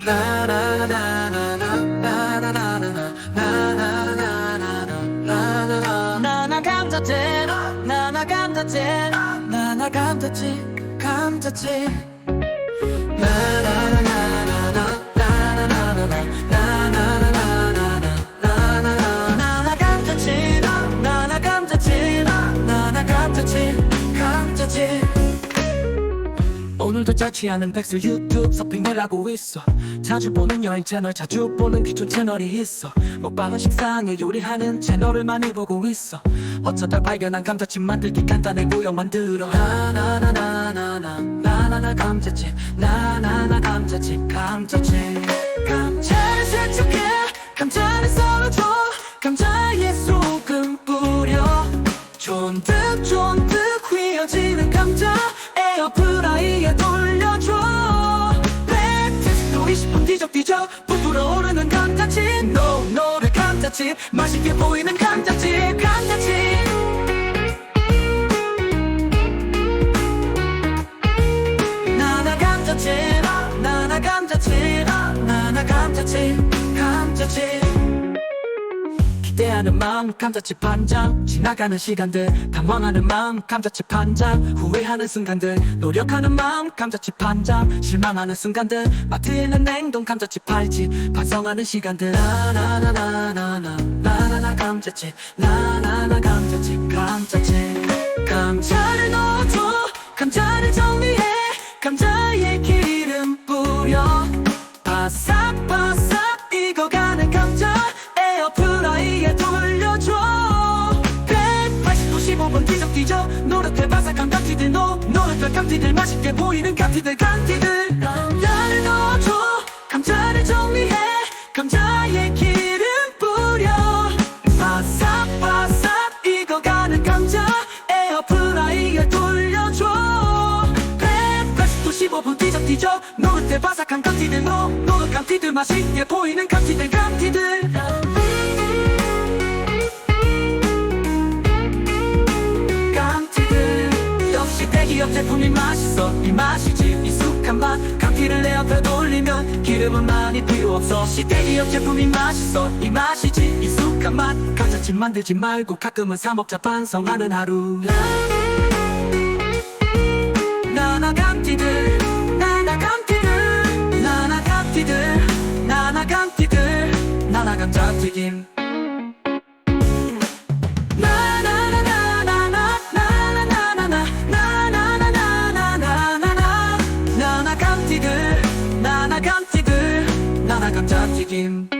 나나 감자칩 나나 감자칩 나나 감자칩 감자칩 나나 감자칩 나나 감자칩 짜지 않은 백수 유튜브 서핑을 하고 있어. 자주 보는 여행 채널 자주 보는 귀촌 채널이 있어. 먹방은 식상에 요리하는 채널을 많이 보고 있어. 어쩌다 발견한 감자칩 만들기 간단해 구역 만들어. 나나나나나나 나나나 감자칩 나나나 감자칩 감자칩. 감자를 세척해 감자를 썰어줘. 감자에 소금 뿌려. 쫀득쫀득 휘어지는 감자 감자칩 맛있게 보이는 감자칩 감자칩. 나나 감자칩 나나 감자칩 나나 감자칩 감자칩 기대하는 마음 감자칩 한 장. 지나가는 시간들 당황하는 마음 감자칩 한 장. 후회하는 순간들 노력하는 마음 감자칩 한장. 실망하는 순간들 마트에 있는 냉동 감자칩 팔지 반성하는 시간들 나나나나나나. 나나나 감자칩. 나나나 감자칩 감자칩. 감자를 넣어줘. 감자를 정 감튀들 맛있게 보이는 감튀들 감튀들. 감자를 넣어줘. 감자를 정리해. 감자에 기름 뿌려. 바삭바삭 익어가는 감자. 에어프라이에 돌려줘. 180도 15분 뒤적 뒤적. 노릇해 바삭한 감튀들 노 노릇 감튀들. 맛있게 보이는 감튀들 감튀들 제품이 맛있어. 이 맛이지. 익숙한 맛. 감튀를 내 앞에 돌리면 기름은 많이 필요 없어. 역시 대기업 제품이 맛있어. 이 맛이지. 익숙한 맛. 감자칩 만들지 말고 가끔은 사 먹자 반성하는 하루. 나나 감튀들. 나나 감튀들. 나나 감튀들. 나나 감튀들. 나나 감자튀김 나